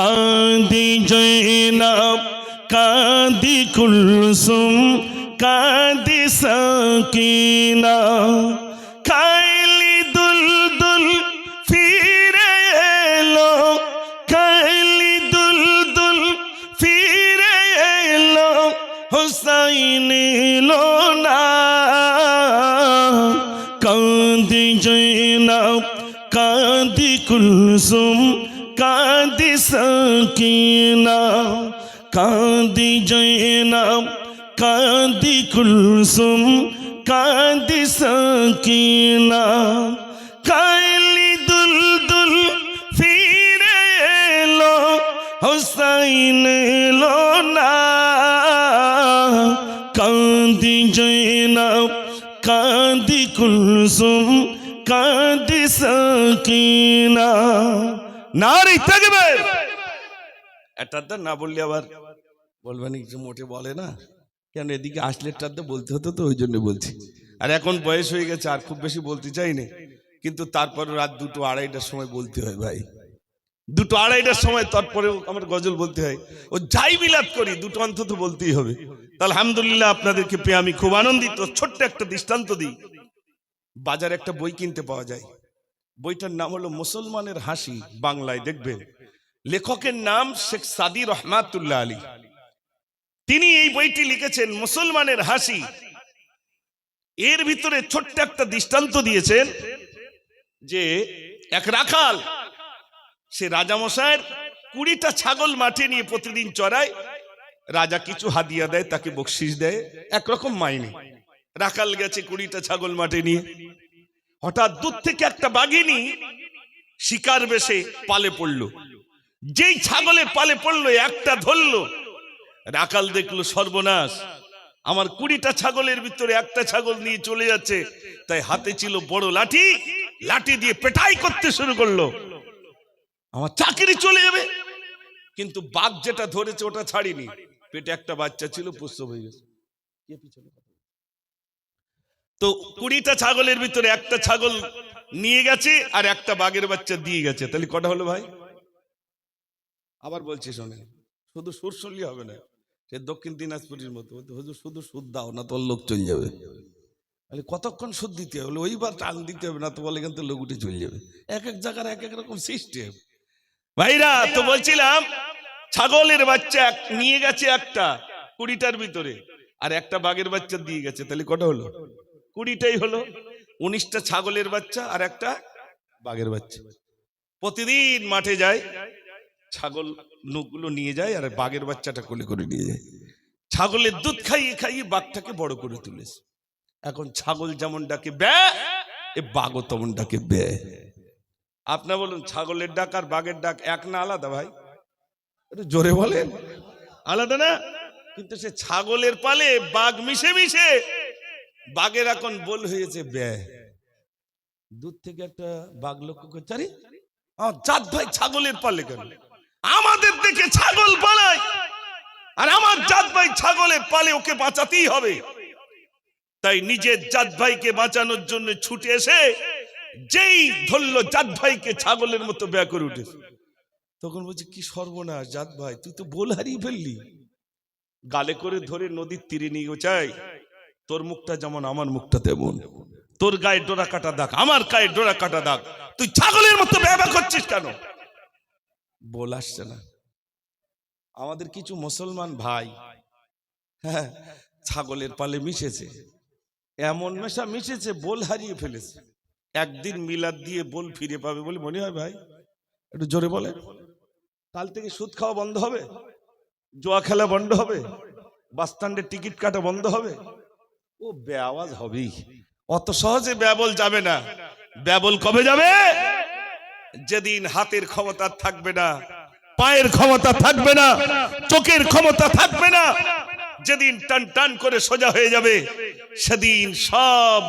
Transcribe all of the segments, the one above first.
কাঁদি জৈনব কাঁদি কুলসুম, কাঁদি সকিনা। কাইলি দুল দুল ফিরে এলো, কাইলি দুল দুল ফিরে এলো, হুসাইন এলো না। কাঁদি জৈনব কাঁদি কুলসুম সকিনা কাঁদি জৈনব কাঁদি কুলসুম কাঁদি সকিনা কাইলি দুল দুল ফিরে এলো হুসাইন এলো না কান্দি জৈনব কান্দি কুলসুম কান্দি সকিনা নারী থাকবে এটাতে না বললে আবার বলবেন কিছু মোটে বলে না? কেন এদিকে আসলে এটাতে বলতে হতো তো, ওই জন্য বলছি। আর এখন বয়স হয়ে গেছে, আর খুব বেশি বলতে চাই না। কিন্তু তারপরে রাত দুটো আড়াইটার সময় বলতে হয় ভাই। দুটো আড়াইটার সময় তারপরেও আমার গজল বলতে হয়। ও যাই বিলাপ করি, দুটো অন্তত বলতেই হবে। তা আলহামদুলিল্লাহ আপনাদেরকে পেয়ে আমি খুব আনন্দিত। ছোট্ট একটা দৃষ্টান্ত দিই। বাজারে একটা বই কিনতে পাওয়া যায়। বইটার নাম হলো মুসলমানের হাসি বাংলায় দেখবেন। লেখকের নাম শেখ সাদি রহমাতুল্লাহ আলী। তিনি এই বইটি লিখেছেন মুসলমানের হাসি। এর ভিতরে ছোট্ট একটা দৃষ্টান্ত দিয়েছেন যে, এক রাখাল, সে রাজামশাইয়ের কুড়িটা ছাগল মাঠে নিয়ে প্রতিদিন চড়ায়। রাজা কিছু হাদিয়া দেয়, তাকে বকশিস দেয়, একরকম মাইনে। রাখাল গেছে কুড়িটা ছাগল মাঠে নিয়ে। হঠাৎ দূর থেকে একটা বাঘিনী শিকার বেশে পালে পড়ল। যেই ছাগলের পালে পড়ল, একটা ধরলো। রাখাল দেখল সর্বনাশ। আমার কুড়িটা ছাগলের ভিতরে একটা ছাগল নিয়ে চলে যাচ্ছে। তাই হাতে ছিল বড় লাঠি। লাঠি দিয়ে পেটাই করতে শুরু করল। আমার চাকরি চলে যাবে। কিন্তু বাঘ যেটা ধরেছে, ওটা ছাড়িনি। পেটে একটা বাচ্চা ছিল, পুষ্ট হয়ে গেছে? তো কুড়িটা ছাগলের ভিতরে একটা ছাগল নিয়ে গেছে, আর একটা বাঘের বাচ্চা দিয়ে গেছে। তাহলে কটা হলো ভাই? আবার বলছি শোনেন শুধু সুর হবে না। সে দক্ষিণ দিনাজপুরের মতো। হুজুর, শুধু সুদ দাও, না তোর লোক চলে যাবে। তাহলে কতক্ষণ সুদ দিতে হবে? ওইবার টান দিতে হবে, না তো বলে কিন্তু লোক উঠে চলে যাবে। এক এক জায়গার এক এক রকম সিস্টেম ভাইরা, তো বলছিলাম, ছাগলের বাচ্চা নিয়ে গেছে একটা কুড়িটার ভিতরে, আর একটা বাঘের বাচ্চা দিয়ে গেছে। তাহলে কটা হলো? কুড়িটাই হলো। উনিশটা ছাগলের বাচ্চা আর একটা বাঘের বাচ্চা। প্রতিদিন মাঠে যায় ছাগল নুকগুলো নিয়ে যায় আর বাঘের বাচ্চাটা কোলে করে নিয়ে যায়। ছাগলের দুধ খাইয়ে খাইয়ে বাঘটাকে বড় করে তুলেছে। এখন ছাগল যেমন ডাকে ব্যা, এ বাঘও তেমন ডাকে ব্যা। আপনার বলুন, ছাগলের ডাক আর বাঘের ডাক এক না আলাদা ভাই? জোরে বলেন। আলাদা না? কিন্তু সে ছাগলের পালে বাঘ মিশে মিশে, বাঘের এখন বল হয়েছে ব্যয় দূর থেকে একটা বাঘ লক্ষ্য করছে। আরে আমার ভাই, ছাগলের পালে কেন? আমাদের দেখে ছাগল পালায়। আর আমার জাত ভাই ছাগলের পালে ওকে বাঁচাতেই হবে। তাই নিজের জাত ভাইকে বাঁচানোর জন্য ছুটে এসে যেই ধরলো জাত ভাইকে ছাগলের মতো ব্যয় করে উঠেছে। তখন বলছে, কি সর্বনাশ জাত ভাই, তুই তো বোল হারিয়ে ফেললি। গালে করে ধরে নদীর তীরে নিয়ে চাই। তোর মুখটা যেমন আমার মুখটা তেমন। তোর গায়ে ডোরা কাটা দাগ, আমার গায়ে ডোরা কাটা দাগ। তুই ছাগলের মতো ব্যবহার করছিস কেন? বল আসছে না। আমাদের কিছু মুসলমান ভাই হ্যাঁ ছাগলের পালে মিশেছে। এমন মেশা মিশেছে, বল হারিয়ে ফেলেছে। একদিন মিলাদ দিয়ে বল ফিরে পাবে বলে মনে হয় ভাই? একটু জোরে বলে কাল থেকে সুদ খাওয়া বন্ধ হবে, জোয়া খেলা বন্ধ হবে, বাস স্ট্যান্ডের টিকিট কাটা বন্ধ হবে। ও বেআওয়াজ হবেই। অত সহজে ব্যবল যাবে না। ব্যবল কবে যাবে? যেদিন হাতের ক্ষমতা থাকবে না, পায়ের ক্ষমতা থাকবে না, চোখের ক্ষমতা থাকবে না, যেদিন টান টান করে সোজা হয়ে যাবে, সেদিন সব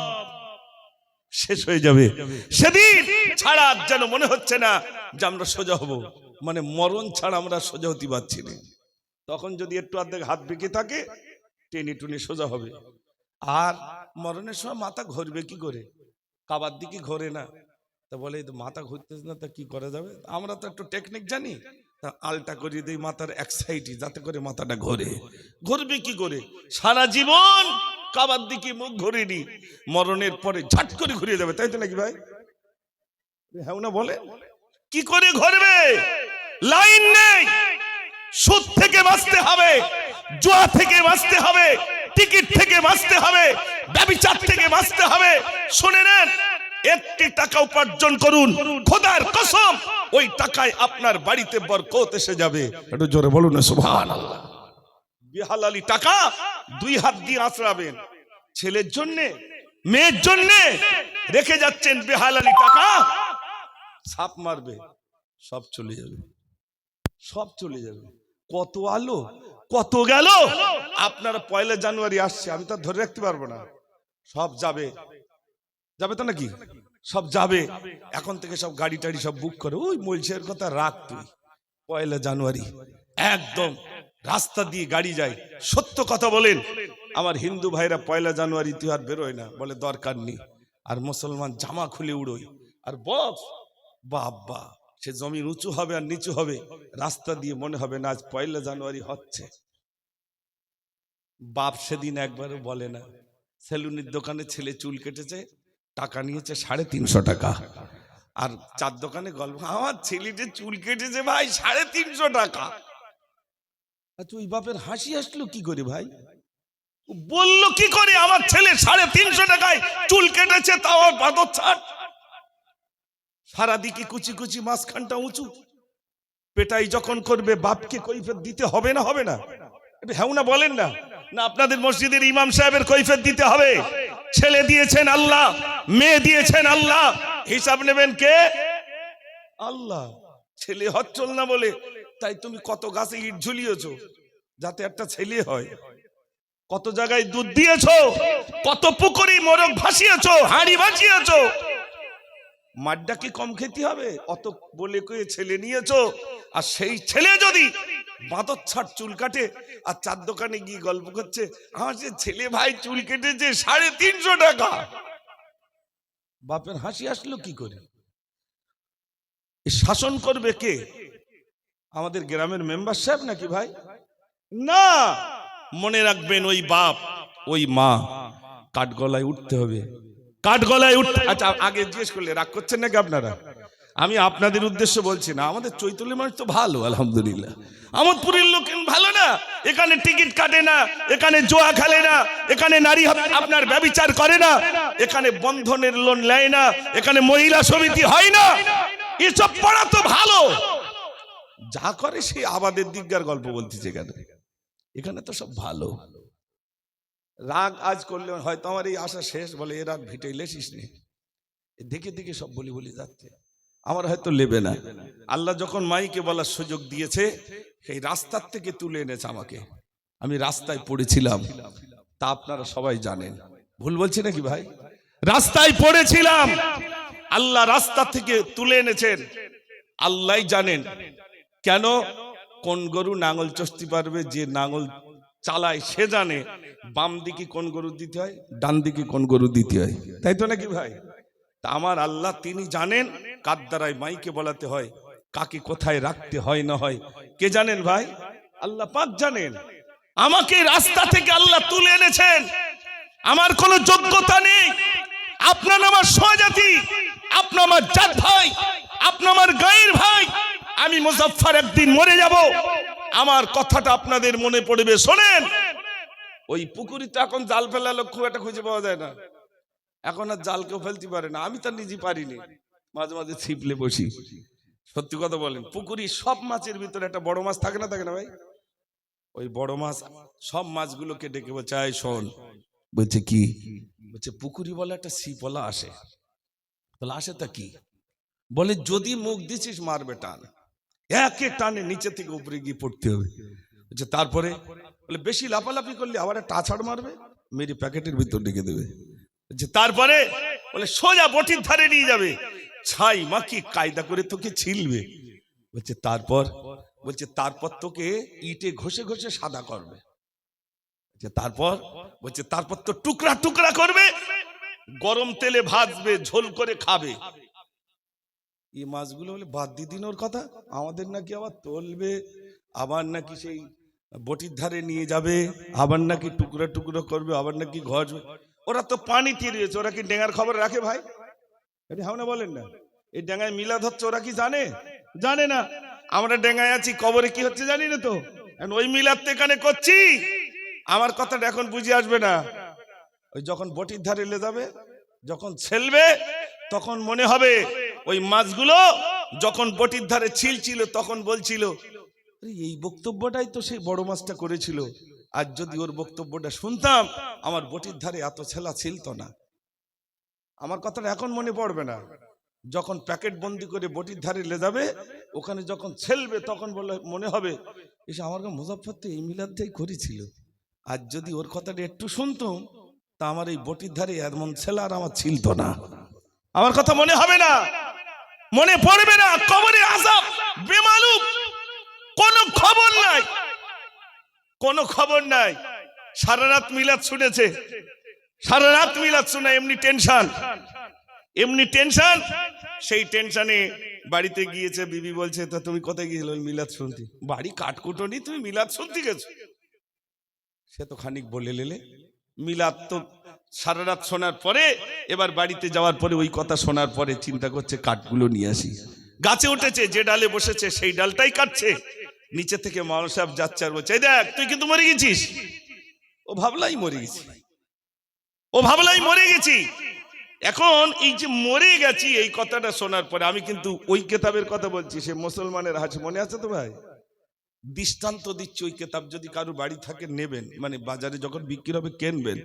শেষ হয়ে যাবে। সেদিন ছাড়া যেন মনে হচ্ছে না যে আমরা সোজা হব। মানে মরণ ছাড়া আমরা সোজা হতে পারছি না। তখন যদি একটু অর্ধেক হাত বেঁকে থাকে, টেনে টুনে সোজা হবে। আর মরণের সময় মাথা ঘুরবে কি করে? কাবার দিকে ঘোরে না। তা বলে মাথা ঘুরতেছে না, তা কি করা যাবে? আমরা তো একটু টেকনিক জানি। তা আলটা করিয়ে দিই, মাথার এক সাইডে যাতে করে মাথাটা ঘোরে। ঘুরবে কি করে? সারা জীবন কাবার দিকে মুখ ঘুরিনি, মরণের পরে ঝাট করে ঘুরিয়ে যাবে তাই তো নাকি ভাই? হ্যাঁ না বলে। কি করে ঘুরবে? লাইন নেই। সুদ থেকে বাঁচতে হবে, জুয়া থেকে বাঁচতে হবে, টিকিট থেকে বাঁচতে হবে, ব্যবচার থেকে বাঁচতে হবে। শুনে নেন একটি টাকা উপার্জন করুন। খোদার কসম ওই টাকায় আপনার বাড়িতে বরকত এসে যাবে। একটু জোরে বলুন সুবহানাল্লাহ। বেহালালি টাকা দুই হাত দিয়ে আঁচড়াবেন। ছেলের জন্যে মেয়ের জন্যে রেখে যাচ্ছেন বেহালালি টাকা। সাপ মারবে সব চলে যাবে। সব চলে যাবে। কত আলো কত গেল। আপনারা পয়লা জানুয়ারি আসছে আমি তো ধরে রাখতে পারব না। সব যাবে। যাবে তো নাকি? সব যাবে। এখন থেকে সব গাড়ি টাড়ি সব বুক করে। ওই মলছের কথা রাখ তুই। পয়লা জানুয়ারি। একদম রাস্তা দিয়ে গাড়ি যায়। সত্য কথা বলেন। আমার হিন্দু ভাইরা পয়লা জানুয়ারি তুই আর বেরোয় না। বলে দরকার নেই। আর মুসলমান জামা খুলে উড়োয়। আর বক্স, বাবা, সে জমিন উঁচু হবে আর নিচু হবে। রাস্তা দিয়ে মনে হবে না আজ পয়লা জানুয়ারি হচ্ছে। বাপ সেদিন একবারও বলে না। সেলুনের দোকানে ছেলে চুল কেটেছে। টাকা নিয়েছে সাড়ে তিনশো টাকা। আর চার দোকানে গল্প, আমার ছেলেটা চুল কেটেছে ভাই, সাড়ে তিনশো টাকা। আচ্ছা ওই বাপের হাসি আসলো কি করে ভাই? বলল, কি করে আমার ছেলে সাড়ে তিনশো টাকায় চুল কেটেছে, তাও বাদর ছাড়? সারা দিকে কুচি কুচি মাঝখানটা উঁচু? পেটাই যখন করবে, বাপকে কৈফেত দিতে হবে না হবে না? হ্যাঁ না বলেন না। না, আপনাদের মসজিদের ইমাম সাহেবের কৈফেত দিতে হবে। ছেলে দিয়েছেন আল্লাহ, মেয়ে দিয়েছেন আল্লাহ। হিসাব নেবেন কে? আল্লাহ। ছেলে হচ্ছল না বলে, তাই তুমি কত গাছে ইট ঝুলিয়েছ যাতে একটা ছেলে হয়। কত জায়গায় দুধ দিয়েছ, কত পুকুরি মোরগ ভাসিয়েছ, হাঁড়ি ভাসিয়েছ। মাড্ডা কি কম খেতে হবে? অত বলে কয়ে ছেলে নিয়েছ, আর সেই ছেলে যদি বাঁদর ছাড় চুল কাটে আর চার দোকানে গিয়ে গল্প করছে, আমার সে ছেলে ভাই চুল কেটেছে সাড়ে তিনশো টাকা। বাপের হাসি আসলো কি করে? শাসন করবে কে? আমাদের গ্রামের মেম্বার সাহেব নাকি ভাই? না! মনে রাখবেন, ওই বাপ, ওই মা কাঠগলায় উঠতে হবে। কাঠগলায় উঠ আচ্ছা আগে জিজ্ঞেস করলে রাগ করছেন নাকি আপনারা? আমি আপনাদের উদ্দেশ্যে বলছি না, আমাদের চৈতন্য মানুষ তো ভালো, আলহামদুলিল্লাহ। আমোদপুরের লোক ভালো না, এখানে টিকিট কাটে না, এখানে জোয়া খেলে না, এখানে নারী আপনার ব্যবিচার করে না, এখানে বন্ধনের লোন নেয় না, এখানে মহিলা সমিতি হয় না, এসব পড়া তো ভালো। যা করে সে আবাদের দিককার গল্প বলতেছে এখানে এখানে তো সব ভালো। রাগ আজ করলে হয়তো আমার এই আশা শেষ, বলে এ রাগ ভিটে লেসিস নি দেখে দেখে সব বলি বলি যাচ্ছে। আমার হয়তো লেবে না। আল্লাহ যখন মাইকে বলার সুযোগ দিয়েছে, সেই রাস্তার থেকে তুলে এনেছে আমাকে। আমি রাস্তায় পড়েছিলাম। তা আপনারা সবাই জানেন। ভুল বলছি নাকি ভাই? রাস্তায় পড়েছিলাম। আল্লাহ রাস্তা থেকে তুলে এনেছেন। আল্লাহ জানেন। কেন? কোন গরু নাঙল চষতে পারবে? যে নাঙল চালায় সে জানে। বাম দিকে কোন গরু দিতে হয়? ডান দিকে কোন গরু দিতে হয়? তাই তো নাকি ভাই? তা আমার আল্লাহ তিনি জানেন। কার দ্বারাই মাইকে বলাতে হয়, কাকে কোথায় রাখতে হয় না হয়। কে জানেন ভাই? আল্লাহ পাক জানেন। আমাকে রাস্তা থেকে আল্লাহ তুলে এনেছেন। আমার কোনো যোগ্যতা নেই। আপনার আমার স্বজাতি, আপনার আমার জাত ভাই, আপনার আমার গায়ের ভাই, আমি মুজাফফর একদিন মরে যাব। আমার কথাটা আপনাদের মনে পড়বে, শোনেন। ওই পুকুরিতে এখন জাল ফেলালো খুব একটা খুঁজে পাওয়া যায় না। এখন আর জাল কেউ ফেলতে পারে না। আমি তো নিজে পারিনি। মাঝে মাঝে ছিপলে বসি। সত্যি কথা বলেন, পুকুরি সব মাছের ভিতরে একটা বড় মাছ থাকে না থাকে না ভাই? ওই বড় মাছ, সব মাছগুলোকে ডেকে বলছে আয় শোন। বলছে, কি? বলছে, পুকুরি বলে একটা শিপলা আসে। বলে, আসে তা কি? বলে, যদি মুখ দিছিস মারবে টান। একে টানে নিচে থেকে উপরে গিয়ে পড়তে হবে। বলছে, তারপরে? বলে, বেশি লাফালাফি করলে, আবার একটা আছাড় মারবে? মেরি প্যাকেটের ভিতর ডেকে দেবে। বলছে, তারপরে? বলে, সোজা বটির ধারে নিয়ে যাবে। ছাই মা কি কায়দা করে তোকে ছিলবে? বলছে, তারপর? বলছে, তারপর তোকে ইটে ঘষে ঘষে সাদা করবে। তারপর? বলছে, তারপর তো টুকরা টুকরা করবে, গরম তেলে ভাজবে, ঝোল করে খাবে। এই মাছগুলো বলে, বাদ দিয়ে দিন ওর কথা, আমাদের নাকি আবার তলবে, আবার নাকি সেই বটির ধারে নিয়ে যাবে, আবার নাকি টুকরা টুকরো করবে, আবার নাকি ঘর ওরা তো পানি তিরিয়েছে ওরা কি ডেঙ্গার খবর রাখে ভাই? এটা হাও না বলেন না। এই ডেঙ্গায় মিলাদ হচ্ছে ওরা কি জানে? জানে না। আমরা ডেঙ্গায় আছি কবরে কি হচ্ছে জানি না তো। ওই মিলাদ এখানে করছি। আমার কথাটা এখন বুঝে আসবে না। ওই যখন বটির ধারে এলে যাবে যখন ছেলবে তখন মনে হবে ওই মাছগুলো যখন বটির ধারে ছিল ছিল তখন বলছিল "আরে, এই বক্তব্যটাই তো সেই বড় মাছটা করেছিল। আর যদি ওর বক্তব্যটা শুনতাম আমার বটির ধারে এত ছেলা ছিল না। আমার কথাটা এখন মনে পড়বে না। যখন প্যাকেট বন্দি করে বটির ধারে লে যাবে, ওখানে যখন ছেলবে, তখন বলে মনে হবে, এসে আমার মুজাফর তো এই মিলাদটাই করেছিল। আর যদি ওর কথাটা একটু শুনতাম তা আমার এই বটির ধারে এমন ছেলে আর আমার ছিল না। আমার কথা মনে হবে না। মনে পড়বে না কবরে আসাব বেমালুম। কোনো খবর নাই। কোনো খবর নাই। সারা রাত মিলাদ শুনেছে। সারা রাত মিলাদ শুনে এমনি টেনশন। এমনি টেনশন? সেই টেনশনে বাড়িতে গিয়েছে, বিবি বলছে, তা তুমি কোথায় গিয়েছিল? মিলাদ শুনতে বাড়ি কাঠকুটনি তুমি মিলাদ শুনতে গেছো? সে তো খানিক বলে লেলে। মিলাদ তো সারা রাত শোনার পরে, এবার বাড়িতে যাওয়ার পরে ওই কথা শোনার পরে চিন্তা করছে, কাঠগুলো নিয়ে আসি। গাছে উঠেছে, যে ডালে বসেছে, সেই ডালটাই কাটছে। নিচে থেকে মাল সাহেব যাচ্ছে আর বলছে, "এই দেখ, তুই কিন্তু মরে গেছিস। ও ভাবলাই মরে গেছি। ও ভাবলাই মরে গেছি। এখন এই যে মরে গেছি, এই কথাটা শোনার পরে আমি কিন্তু ওই কেতাবের কথা বলছি, সে মুসলমানের আছে মনে আছে তো ভাই? দৃষ্টান্ত দিচ্ছি ওই কেতাব, যদি কারও বাড়ি থাকে নেবেন মানে বাজারে যখন বিক্রি হবে কেনবেন।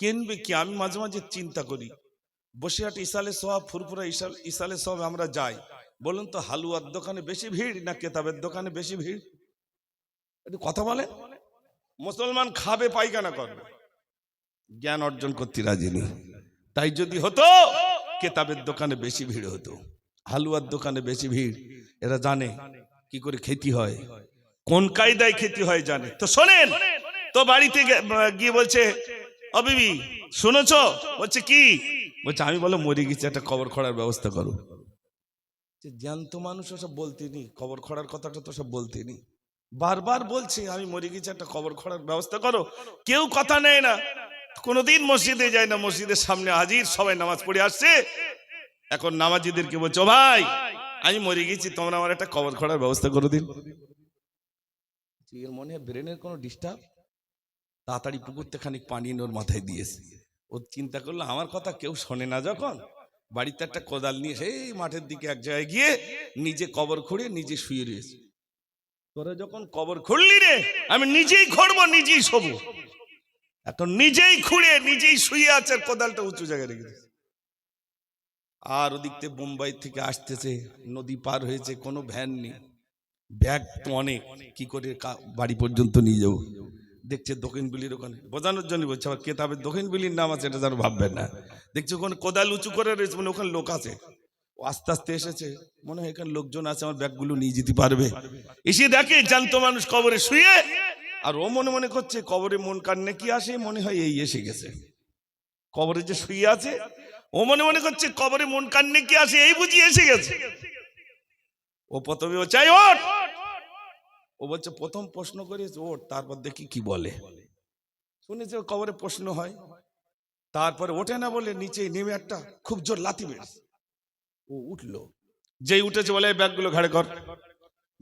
কেনবে কি? আমি মাঝে মাঝে চিন্তা করি। বসিরহাট ইসালে সব ফুরফুরা ইসাল, ইসালে সব আমরা যাই। বলুন তো, হালুয়ার দোকানে বেশি ভিড় না কেতাবের দোকানে বেশি ভিড়? একটু কথা বলে মুসলমান খাবে পায়খানা করবে। জ্ঞান অর্জন করতে রাজি তাই যদি হতো, কেতাবের দোকানে বেশি ভিড় হতো, হালুয়ার দোকানে বেশি ভিড়, এরা জানে কি করে খেতে হয়, কোন কায়দায় খেতে হয় জানে। তো শোনেন, তো বাড়িতে গিয়ে বলছে অবিবি শুনেছ? বলছে, কি? বলছে, আমি বলো মরে গেছি, একটা খবর খড়ার ব্যবস্থা করো। যে জ্যান্ত মানুষ ওসব বলতেনি খবর খড়ার কথাটা তো সব বলতেনি। বারবার বলছে, আমি মরে গেছি, একটা খবর খড়ার ব্যবস্থা করো। কেউ কথা নেয় না। কোনোদিন মসজিদে যায় না, মসজিদের সামনে হাজির, সবাই নামাজ পড়ে আসছে। এখন নামাজিদেরকে বলছো ভাই, আমি মরে গেছি, তোমরা আমার একটা কবর খড়ার ব্যবস্থা করে দিন। মনে ব্রেনের কোনো ডিস্টার্ব? তাড়াতাড়ি পুকুরতে খানিক পানি ওর মাথায় দিয়েছে। ও চিন্তা করল, আমার কথা কেউ শোনে না যখন? বাড়িতে একটা কোদাল নিয়ে সেই মাঠের দিকে এক জায়গায় গিয়ে নিজে কবর খুঁড়ে নিজে শুয়ে রয়েছে। তোরা যখন কবর খুঁড়লি রে, আমি নিজেই খুঁড়বো নিজেই শোবো। এখন নিজেই খুঁড়ে, নিজেই শুয়ে আছে আর কোদালটা উঁচু জায়গায় রেখে দিয়েছে। আর ওদিক থেকে বোম্বাই থেকে আসতেছে, নদী পার হয়েছে, কোনো ভ্যান নেই। ব্যাগ তো অনেক, কি করে বাড়ি পর্যন্ত নিয়ে যাব? দেখছে দক্ষিণ বিলির ওখানে, বোঝানোর জন্য বলছে, আবার কেতাবের দক্ষিণ বিলির নাম আছে, এটা যেন ভাববেন না। দেখছে ওখানে কোদাল উঁচু করে রয়েছে মানে ওখানে লোক আছে। ও আস্তে আস্তে এসেছে, মনে হয় এখানে লোকজন আছে, আমার ব্যাগগুলো নিয়ে যেতে পারবে। এসে দেখে জানতো মানুষ কবরে শুয়ে আর ও মনে মনে করছে, কবরে মন কান্নে কি আসে? মনে হয় এই এসে গেছে। কবরে যে শুয়ে আছে, ও মনে মনে করছে, কবরে মন কান্নে কি আসে? এই বুঝি এসে গেছে। ও প্রথমে ও চাই ওঠ! ও বলছে, প্রথম প্রশ্ন করেছে ওঠ, তারপর দেখি কি বলে। শুনেছে কবরে প্রশ্ন হয়। তারপরে ওঠে না বলে, নিচে নেমে একটা খুব জোর লাথি মেরেছে। ও উঠল। যেই উঠেছে বলে, "এই ব্যাগগুলো ঘাড়ে কর।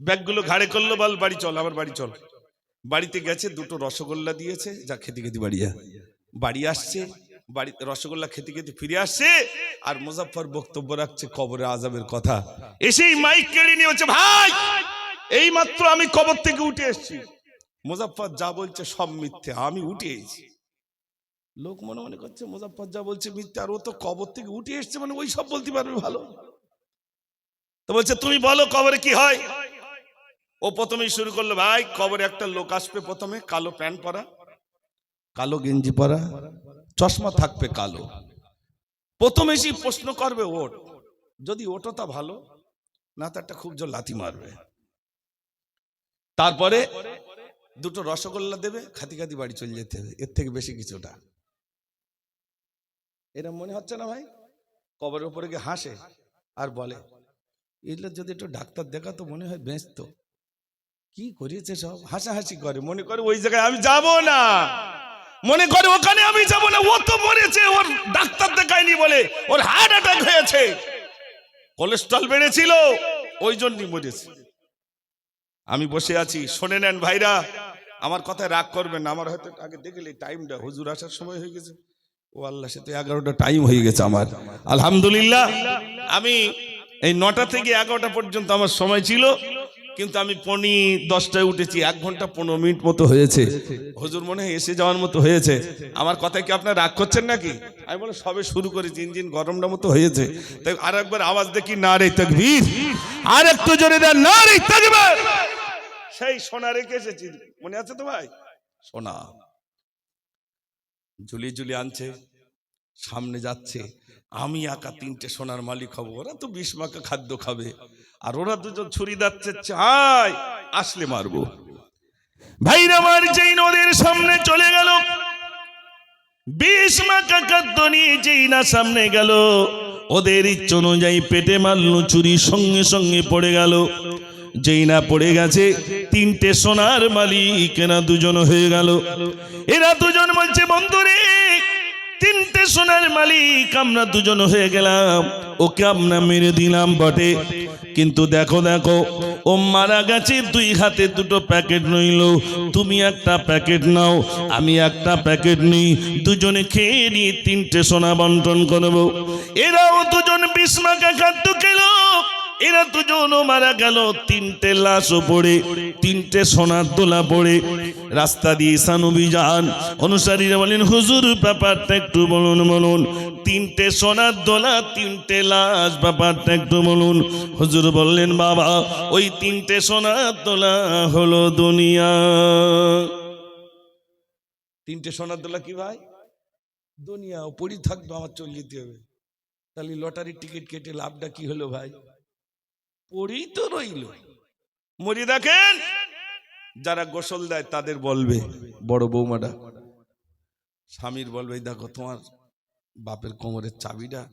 ব্যাগগুলো ঘাড়ে করল বল, বাড়ি চল আবার বাড়ি চল। বাড়িতে গেছে, দুটো রসগোল্লা দিয়েছে। যা খেতে খেতে বাড়ি বাড়ি আসছে বাড়িতে রসগোল্লা খেতে খেতে ফিরে আসছে, আর মুজাফফর বক্তব্য রাখছে কবরে আজাবের কথা। এসেই মাইক কেড়ে নিয়ে হচ্ছে ভাই এই মাত্র আমি কবর থেকে উঠে এসেছি। মুজাফফর যা বলছে সব মিথ্যে, আমি উঠে এসেছি। লোক মনে মনে করছে, মুজাফফর যা বলছে মিথ্যে, আর ও তো কবর থেকে উঠে এসছে মানে ওই সব বলতে পারবে ভালো। তো বলছে, তুমি বলো কবরে কি হয়? ও প্রথমেই শুরু করল, ভাই কবরে একটা লোক আসবে প্রথমে, কালো প্যান্ট পরা, কালো গেঞ্জি পরা, চশমা থাকবে কালো। প্রথমে সেই প্রশ্ন করবে, ওট, যদি ওটো তা ভালো, না তো একটা খুব জোর লাথি মারবে। তারপরে দুটো রসগোল্লা দেবে খাতি খাতি বাড়ি চলে যেতে হবে, এর থেকে বেশি কিছুটা। এরম মনে হচ্ছে না ভাই? কবরের উপরে গিয়ে হাসে আর বলে, এগুলো যদি একটু ডাক্তার দেখাতো, মনে হয় বেঁচত। কি করিয়েছে সব? হাসাহাসি করে। মনে করে ওই জায়গায় আমি যাব না। মনে করে ওখানে আমি যাব না। ও তো মরেছে, ওর ডাক্তার দেখায়নি বলে। ওর হার্ট অ্যাটাক হয়েছে। কোলেস্ট্রল বেড়েছিল, ওই জন্যই মরেছে। আমি বসে আছি। শোনে নেন ভাইরা, আমার কথায় রাগ করবেন না। আমার হয়তো আগে দেখলে টাইমটা হুজুর আসার সময় হয়ে গেছে। ও আল্লাহ সে তো এগারোটা টাইম হয়ে গেছে আমার। আলহামদুলিল্লাহ, আমি এই নটা থেকে এগারোটা পর্যন্ত আমার সময় ছিল। কিন্তু আমি পনি দশটায় উঠেছি, এক ঘণ্টা পনেরো মিনিট মতো হয়েছে। হজুর মনে হয় এসে যাওয়ার মতো হয়েছে। আমার কথায় কি আপনার রাগ করছেন নাকি? আমি বলে সবে শুরু করেছি ইঞ্জিন গরমটা মতো হয়েছে। তাই আর একবার আওয়াজ দেখি, না রে তকবীর। আর একটু জোরে না রে তকবীর। সেই সোনা রেখে এসেছি। মনে আছে তো ভাই? সোনা। ঝুলি ঝুলি আনছে, সামনে যাচ্ছে। আমি একা তিনটে সোনার মালিক হব, ওরা তো বিষ মাখা খাদ্য খাবে। আর ওরা দুজন ছুরি দাচ্ছে চাই, আসলে মারবো। ভাইরা আমার যেই নদীর সামনে চলে গেল, বিষ মাখা খাদ্য নিয়ে যেই না সামনে গেল, ওদের ইচ্ছ অনুযায়ী পেটে মারলো চুরি সঙ্গে সঙ্গে পড়ে গেল। যেই না পড়ে গেছে, তিনটে সোনার মালিক, এরা দুজন হয়ে গেল। এরা দুজন বলছে, বন্ধুরে তিনটে সোনার মালিক, আমরা দুজন হয়ে গেলাম। ওকে আমরা মেরে দিলাম বটে। কিন্তু দেখো দেখো, ও মারা গেছে, দুই হাতে দুটো প্যাকেট রইল। তুমি একটা প্যাকেট নাও, আমি একটা প্যাকেট নিই। দুজনে খেয়ে নিয়ে তিনটে সোনা বন্টন করব। এরাও দুজন বিস্মাকা খাদ্য খেলো। এরা দুজনও মারা গেল, তিনটে লাশও পড়ে, তিনটে সোনার দোলা পড়ে। রাস্তা দিয়ে সানুবি যান, অনুসারীরা বলেন, হুজুর, ব্যাপারটা একটু বলুন বলুন। তিনটে সোনার দোলা, তিনটে লাশ, ব্যাপারটা একটু বলুন। হুজুর বললেন, বাবা, ওই তিনটে সোনার দোলা হলো দুনিয়া। তিনটে সোনার দোলা কি ভাই? দুনিয়া পড়ি থাকতো, আমার চলে যেতে হবে। তাহলে লটারির টিকিট কেটে লাভটা কি হলো ভাই? পড়েই তো রইল। মরি দেখেন, যারা গোসল দেয় তাদের বলবে, বড় বৌমাটা, স্বামীর বলবে "এই দেখো তোমার বাপের কোমরের চাবিটা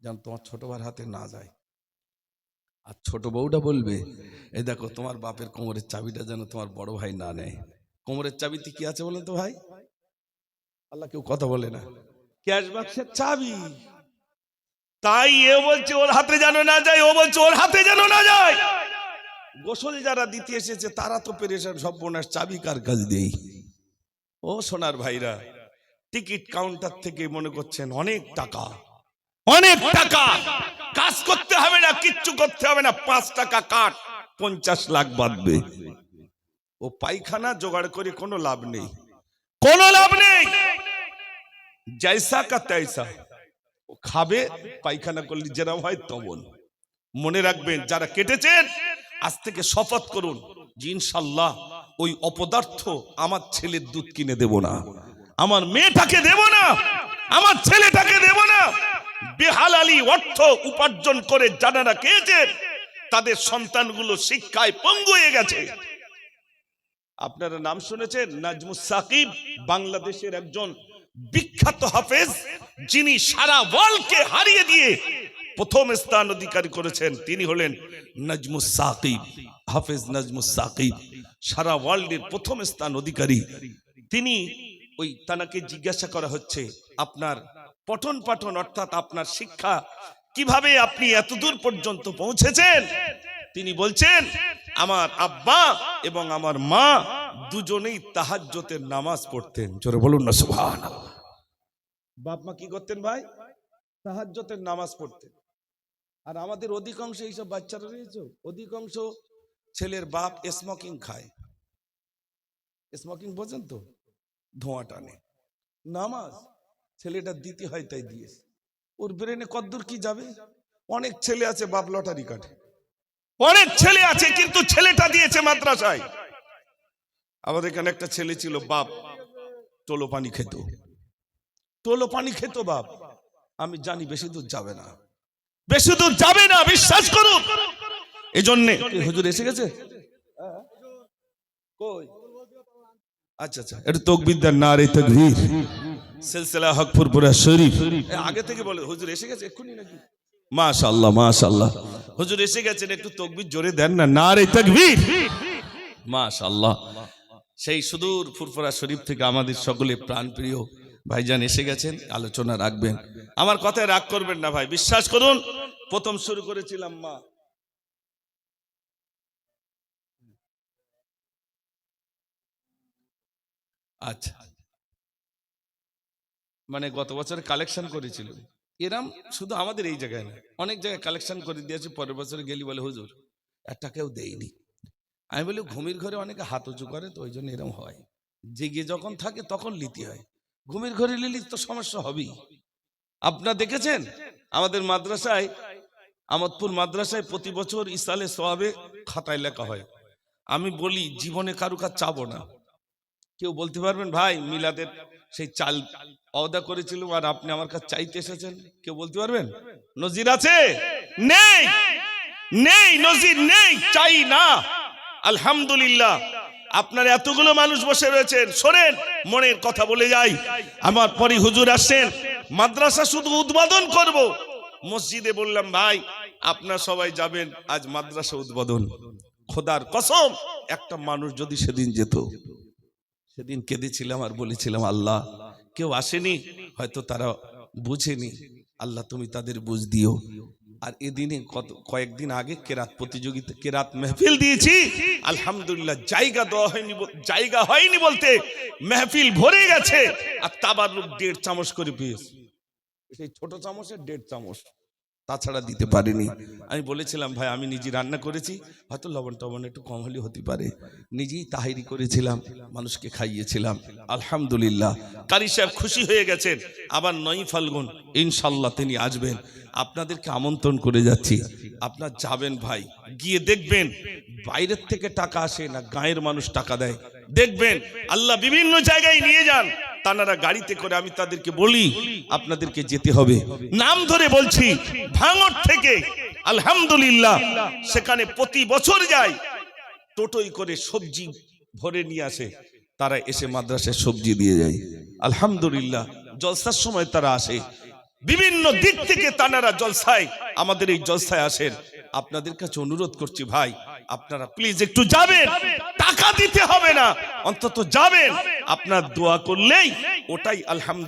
যেন তোমার ছোট ভাইয়ের হাতে না যায়। আর ছোট বউটা বলবে, এই দেখো তোমার বাপের কোমরের চাবিটা যেন তোমার বড় ভাই না নেয়। কোমরের চাবিতে কি আছে বলেন তো ভাই? আল্লাহ কেউ কথা বলে না। ক্যাশ বাক্সের চাবি। তাই এ বলছে ওর হাতে যেন না যায়, ও বলছে ওর হাতে যেন না যায়। গোসল যারা দিতে এসেছে, তারা তো পেরেছেন সব বোনাস চাবি কার কাজ দেই ও সোনার ভাইরা, টিকিট কাউন্টার থেকে মনে করছেন অনেক টাকা। অনেক টাকা! কাজ করতে হবে না, কিচ্ছু করতে হবে না, পাঁচ টাকা কাট পঞ্চাশ লাখ বাঁধবে। ও পায়খানা জোগাড় করে কোনো লাভ নেই। কোনো লাভ নেই! জৈসা কা ও খাবে পায়খানা করলে যেরকম হয় তমন। মনে রাখবেন যারা কেটেছেন আজ থেকে শপথ করুন যে ইনশাল্লাহ ওই অপদার্থ আমার ছেলের দুধ কিনে দেব না। আমার মেয়েটাকে দেব না আমার ছেলেটাকে দেব না। বেহালালি অর্থ উপার্জন করে যারা খেয়েছেন তাদের সন্তানগুলো শিক্ষায় পঙ্গু হয়ে গেছে। আপনারা নাম শুনেছেন? নাজমুস সাকিব বাংলাদেশের একজন বিখ্যাত হাফেজ যিনি সারা ওয়ার্ল্ডকে হারিয়ে দিয়ে প্রথম স্থান অধিকারী করেছেন, তিনি হলেন নাজমুস সাকিব, হাফেজ নাজমুস সাকিব, সারা ওয়ার্ল্ডের প্রথম স্থান অধিকারী। তিনি ওই তানাকে জিজ্ঞাসা করা হচ্ছে, আপনার পঠন পাঠন অর্থাৎ আপনার শিক্ষা কীভাবে আপনি এতদূর পর্যন্ত পৌঁছেছেন? তিনি বলছেন, আমার আব্বা এবং আমার মা দুজনেই তাহাজ্জতের নামাজ পড়তেন। জোরে বলুন না সুবহান বাপ মা কি করতেন ভাই? তাহাজ্জতের নামাজ পড়তেন। আর আমাদের অধিকাংশ এইসব বাচ্চারা রয়েছে, অধিকাংশ ছেলের বাপ স্মোকিং খায়। স্মোকিং বোঝেন তো? ধোঁয়া টানে। নামাজ ছেলেটা দিতে হয় তাই দিয়েছে। ওর ব্রেনে কদ্দূর কি যাবে? অনেক ছেলে আছে বাপ লটারি কাটে। অনেক ছেলে আছে কিন্তু ছেলেটা দিয়েছে মাদ্রাসায়। আমাদের এখানে একটা ছেলে ছিল, বাপ টোলো পানি খেত। টোলো পানি খেত বাপ। আমি জানি বেশি দূর যাবে না। বেশি দূর যাবে না, বিশ্বাস করুন। এই জন্যে হুজুর এসে গেছে? আচ্ছা আচ্ছা এটা না রে সিলসিলা শরীফ। আগে থেকে বলে, হুজুর এসে গেছে এক্ষুনি নাকি? মাশাল্লাহ মাশাল্লাহ হুজুর এসে গেছেন একটু তকবির জোরে দেন না না রে তকবীর। মাশাল্লাহ সেই সুদূর ফুরফুরা শরীফ থেকে আমাদের সকলে প্রাণপ্রিয় ভাইজান এসে গেছেন, আলোচনা রাখবেন। আমার কথায় রাগ করবেন না ভাই, বিশ্বাস করুন, প্রথম শুরু করেছিলাম মা। আচ্ছা। মানে গত বছর কালেকশন করেছিল। এরাম শুধু আমাদের এই জায়গায় না, অনেক জায়গায় কালেকশন করে দিয়েছে, পরের বছর গেলি বলে, হুজুর, একটা কেউ দেয়নি। আমি বলি, ঘুমির ঘরে অনেকে হাত উঁচু করে, তো ওই জন্য এরম হয়। জেগে যখন থাকে, তখন লিতে হয়। ঘুমির ঘরে লিলি তো সমস্যা হবেই। আপনারা দেখেছেন? আমাদের মাদ্রাসায় আমদপুর মাদ্রাসায় প্রতি বছর ইসালে সোয়াবে খাতায় লেখা হয়। আমি বলি, জীবনে কারু কাজ চাবো না। কেউ বলতে পারবেন, ভাই, মিলাদের সেই চাল অদা করেছিল আর আপনি আমার কাছে চাইতে এসেছেন। কেউ বলতে পারবেন? নজির আছে? নেই! নেই! নজির নেই! চাই না! আলহামদুলিল্লাহ! আপনার এতগুলো মানুষ বসে রয়েছেন, শোনেন, মনের কথা বলে যাই। আমার পরে হুজুর আসছেন, মাদ্রাসা শুধু উদ্বোধন করব। মসজিদে বললাম, ভাই, আপনার সবাই যাবেন, আজ মাদ্রাসা উদ্বোধন। খোদার কসম, একটা মানুষ যদি সেদিন যেত, সেদিন কেঁদেছিলাম আর বলেছিলাম, আল্লাহ, কেউ আসেনি, হয়তো তারা বুঝেনি। আল্লাহ, তুমি তাদের বুঝ দিও। আর এদিনে কত, কয়েকদিন আগে কেরাত প্রতিযোগিতা, কেরাত মেহফিল দিয়েছি। আলহামদুলিল্লাহ, জায়গা দেওয়া হয়নি জায়গা হয়নি বলতে মেহফিল ভরে গেছে। আর তাবার দেড় চামচ করে পেয়েছে। সেই ছোট চামচের দেড় চামচ। তাছাড়া দিতে পারিনি। আমি বলেছিলাম ভাই আমি নিজে রান্না করেছি হয়তো লবণ টবণ একটু কম হলে হতে পারে। নিজেই তাহিরি করেছিলাম মানুষকে খাইয়েছিলাম। আলহামদুলিল্লাহ। কারি সাহেব খুশি হয়ে গেছেন। আবার নয় ফাল্গুন ইনশাল্লাহ তিনি আসবেন। আপনাদেরকে আমন্ত্রণ করে যাচ্ছি। আপনার যাবেন ভাই। গিয়ে দেখবেন বাইরের থেকে টাকা আসে না গায়ের মানুষ টাকা দেয়। দেখবেন আল্লাহ বিভিন্ন জায়গায় নিয়ে যান। তানারা গাড়িতে করে আমি তাদেরকে বলি, আপনাদেরকে যেতে হবে। নাম ধরে বলছি, ভাঙর থেকে, আলহামদুলিল্লাহ, সেখানে প্রতি বছর যায় টোটোই করে সবজি ভরে নিয়ে আসে, তারা এসে মাদ্রাসায় সবজি দিয়ে যায়। আলহামদুলিল্লাহ, জলসার সময় তারা আসে। বিভিন্ন দিক থেকে তানারা জলসায়, আমাদের এই জলসায় আসেন। আপনাদের কাছে অনুরোধ করছি ভাই আপনারা প্লিজ একটু যাবেন। টাকা দিতে হবে না, অন্তত যাবেন। আপনার দোয়া করলেই ওটাই আলহামদুলিল্লাহ।